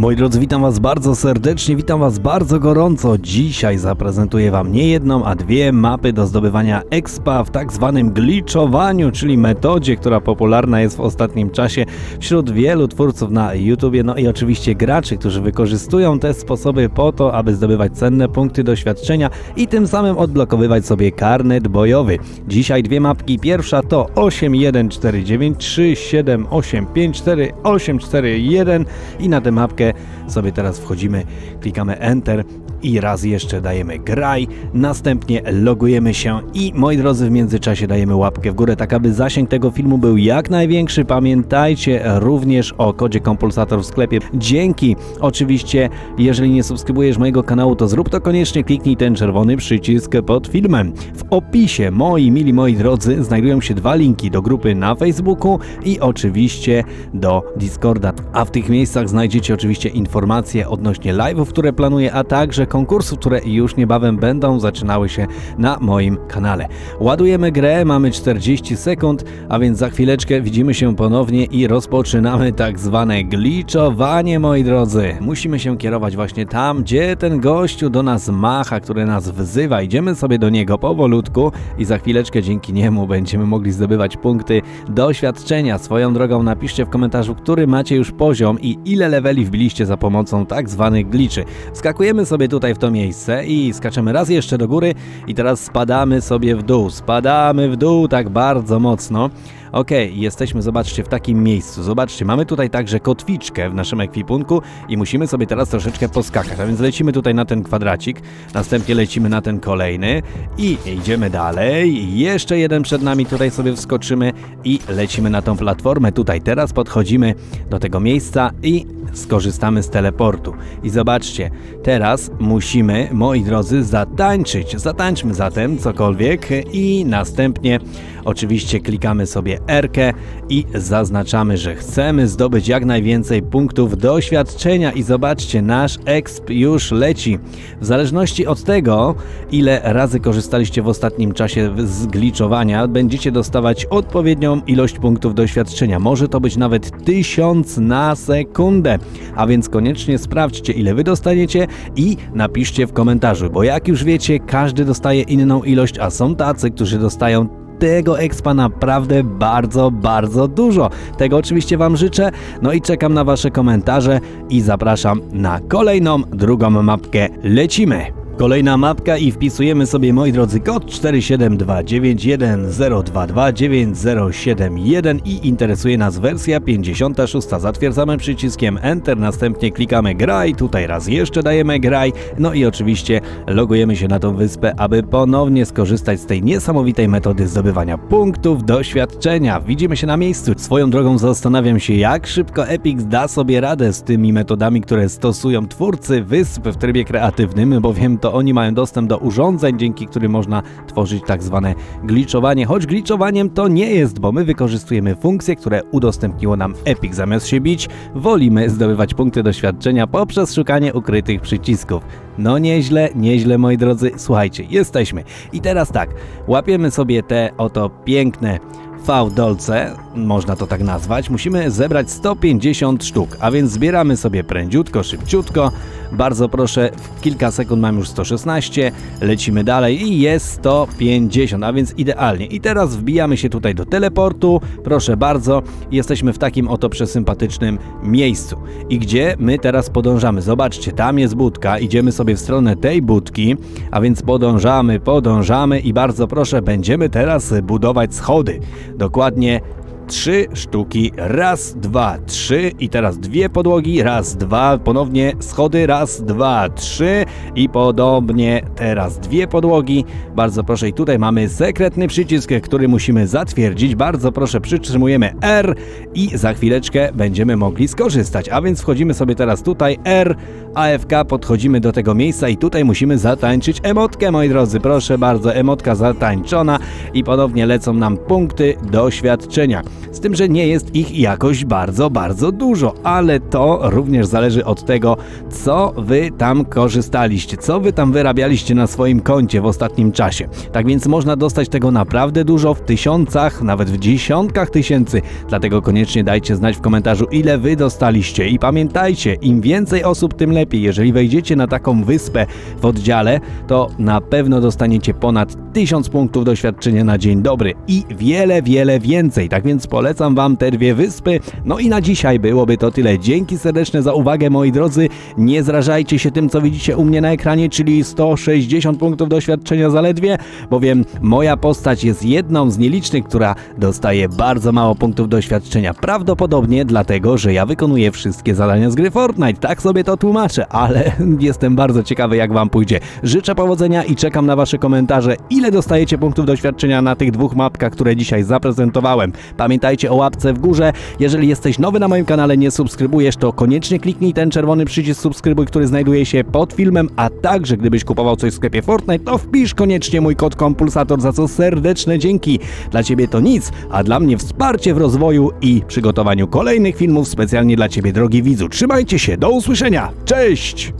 Moi drodzy, witam Was bardzo serdecznie, witam Was bardzo gorąco. Dzisiaj zaprezentuję Wam nie jedną, a dwie mapy do zdobywania expa w tak zwanym glitchowaniu, czyli metodzie, która popularna jest w ostatnim czasie wśród wielu twórców na YouTubie, no i oczywiście graczy, którzy wykorzystują te sposoby po to, aby zdobywać cenne punkty doświadczenia i tym samym odblokowywać sobie karnet bojowy. Dzisiaj dwie mapki. Pierwsza to 81493 7854 841 i na tę mapkę sobie teraz wchodzimy, klikamy Enter i raz jeszcze dajemy graj, następnie logujemy się i moi drodzy w międzyczasie dajemy łapkę w górę, tak aby zasięg tego filmu był jak największy. Pamiętajcie również o kodzie kompulsator w sklepie. Dzięki oczywiście, jeżeli nie subskrybujesz mojego kanału, to zrób to koniecznie, kliknij ten czerwony przycisk pod filmem. W opisie, moi mili, moi drodzy, znajdują się dwa linki do grupy na Facebooku i oczywiście do Discorda. A w tych miejscach znajdziecie oczywiście informacje odnośnie live'ów, które planuję, a także konkursów, które już niebawem będą zaczynały się na moim kanale. Ładujemy grę, mamy 40 sekund, a więc za chwileczkę widzimy się ponownie i rozpoczynamy tak zwane glitchowanie, moi drodzy. Musimy się kierować właśnie tam, gdzie ten gościu do nas macha, który nas wzywa. Idziemy sobie do niego powolutku i za chwileczkę dzięki niemu będziemy mogli zdobywać punkty doświadczenia. Swoją drogą napiszcie w komentarzu, który macie już poziom i ile leveli wbiliście za pomocą tak zwanych glitchy. Skakujemy sobie tutaj w to miejsce i skaczemy raz jeszcze do góry i teraz spadamy sobie w dół. Spadamy w dół tak bardzo mocno. Okej, jesteśmy, zobaczcie, w takim miejscu. Zobaczcie, mamy tutaj także kotwiczkę w naszym ekwipunku i musimy sobie teraz troszeczkę poskakać. A więc lecimy tutaj na ten kwadracik, następnie lecimy na ten kolejny i idziemy dalej. Jeszcze jeden przed nami, tutaj sobie wskoczymy i lecimy na tą platformę. Tutaj teraz podchodzimy do tego miejsca i skorzystamy z teleportu. I zobaczcie, teraz musimy, moi drodzy, zatańczyć. Zatańczmy zatem cokolwiek i następnie oczywiście klikamy sobie R i zaznaczamy, że chcemy zdobyć jak najwięcej punktów doświadczenia i zobaczcie, nasz exp już leci. W zależności od tego, ile razy korzystaliście w ostatnim czasie z glitchowania, będziecie dostawać odpowiednią ilość punktów doświadczenia. Może to być nawet 1000 na sekundę. A więc koniecznie sprawdźcie, ile wy dostaniecie i napiszcie w komentarzu, bo jak już wiecie, każdy dostaje inną ilość, a są tacy, którzy dostają tego expa naprawdę bardzo, bardzo dużo. Tego oczywiście Wam życzę. No i czekam na Wasze komentarze i zapraszam na kolejną, drugą mapkę. Lecimy! Kolejna mapka i wpisujemy sobie, moi drodzy, kod 47292290771 i interesuje nas wersja 56. Zatwierdzamy przyciskiem Enter, następnie klikamy graj, tutaj raz jeszcze dajemy graj, no i oczywiście logujemy się na tą wyspę, aby ponownie skorzystać z tej niesamowitej metody zdobywania punktów doświadczenia. Widzimy się na miejscu. Swoją drogą zastanawiam się, jak szybko Epic da sobie radę z tymi metodami, które stosują twórcy wysp w trybie kreatywnym, bowiem to oni mają dostęp do urządzeń, dzięki którym można tworzyć tak zwane glitchowanie. Choć glitchowaniem to nie jest, bo my wykorzystujemy funkcje, które udostępniło nam Epic. Zamiast się bić, wolimy zdobywać punkty doświadczenia poprzez szukanie ukrytych przycisków. No nieźle, nieźle moi drodzy. Słuchajcie, jesteśmy. I teraz tak, łapiemy sobie te oto piękne V-dolce, można to tak nazwać, musimy zebrać 150 sztuk, a więc zbieramy sobie prędziutko, szybciutko. Bardzo proszę, w kilka sekund mam już 116, lecimy dalej i jest 150, a więc idealnie. I teraz wbijamy się tutaj do teleportu, proszę bardzo, jesteśmy w takim oto przesympatycznym miejscu. I gdzie my teraz podążamy? Zobaczcie, tam jest budka, idziemy sobie w stronę tej budki, a więc podążamy, podążamy i bardzo proszę, będziemy teraz budować schody. Dokładnie trzy sztuki. Raz, dwa, trzy i teraz dwie podłogi. Raz, dwa, ponownie schody. Raz, dwa, trzy i podobnie teraz dwie podłogi. Bardzo proszę i tutaj mamy sekretny przycisk, który musimy zatwierdzić. Bardzo proszę przytrzymujemy R i za chwileczkę będziemy mogli skorzystać. A więc wchodzimy sobie teraz tutaj R, AFK, podchodzimy do tego miejsca i tutaj musimy zatańczyć emotkę, moi drodzy. Proszę bardzo, emotka zatańczona i ponownie lecą nam punkty doświadczenia. z tym, że nie jest ich jakoś bardzo, bardzo dużo, ale to również zależy od tego, co wy tam korzystaliście, co wy tam wyrabialiście na swoim koncie w ostatnim czasie. Tak więc można dostać tego naprawdę dużo w tysiącach, nawet w dziesiątkach tysięcy, dlatego koniecznie dajcie znać w komentarzu, ile wy dostaliście i pamiętajcie, im więcej osób, tym lepiej. Jeżeli wejdziecie na taką wyspę w oddziale, to na pewno dostaniecie ponad 1000 punktów doświadczenia na dzień dobry i wiele, wiele więcej. Tak więc polecam wam te dwie wyspy. No i na dzisiaj byłoby to tyle. Dzięki serdeczne za uwagę, moi drodzy. Nie zrażajcie się tym, co widzicie u mnie ekranie, czyli 160 punktów doświadczenia zaledwie, bowiem moja postać jest jedną z nielicznych, która dostaje bardzo mało punktów doświadczenia. Prawdopodobnie dlatego, że ja wykonuję wszystkie zadania z gry Fortnite. Tak sobie to tłumaczę, ale jestem bardzo ciekawy, jak wam pójdzie. Życzę powodzenia i czekam na wasze komentarze. Ile dostajecie punktów doświadczenia na tych dwóch mapkach, które dzisiaj zaprezentowałem? Pamiętajcie o łapce w górze. Jeżeli jesteś nowy na moim kanale, nie subskrybujesz, to koniecznie kliknij ten czerwony przycisk subskrybuj, który znajduje się pod filmem, a także gdybyś kupował coś w sklepie Fortnite, to wpisz koniecznie mój kod kompulsator, za co serdeczne dzięki. Dla ciebie to nic, a dla mnie wsparcie w rozwoju i przygotowaniu kolejnych filmów specjalnie dla ciebie, drogi widzu. Trzymajcie się, do usłyszenia. Cześć!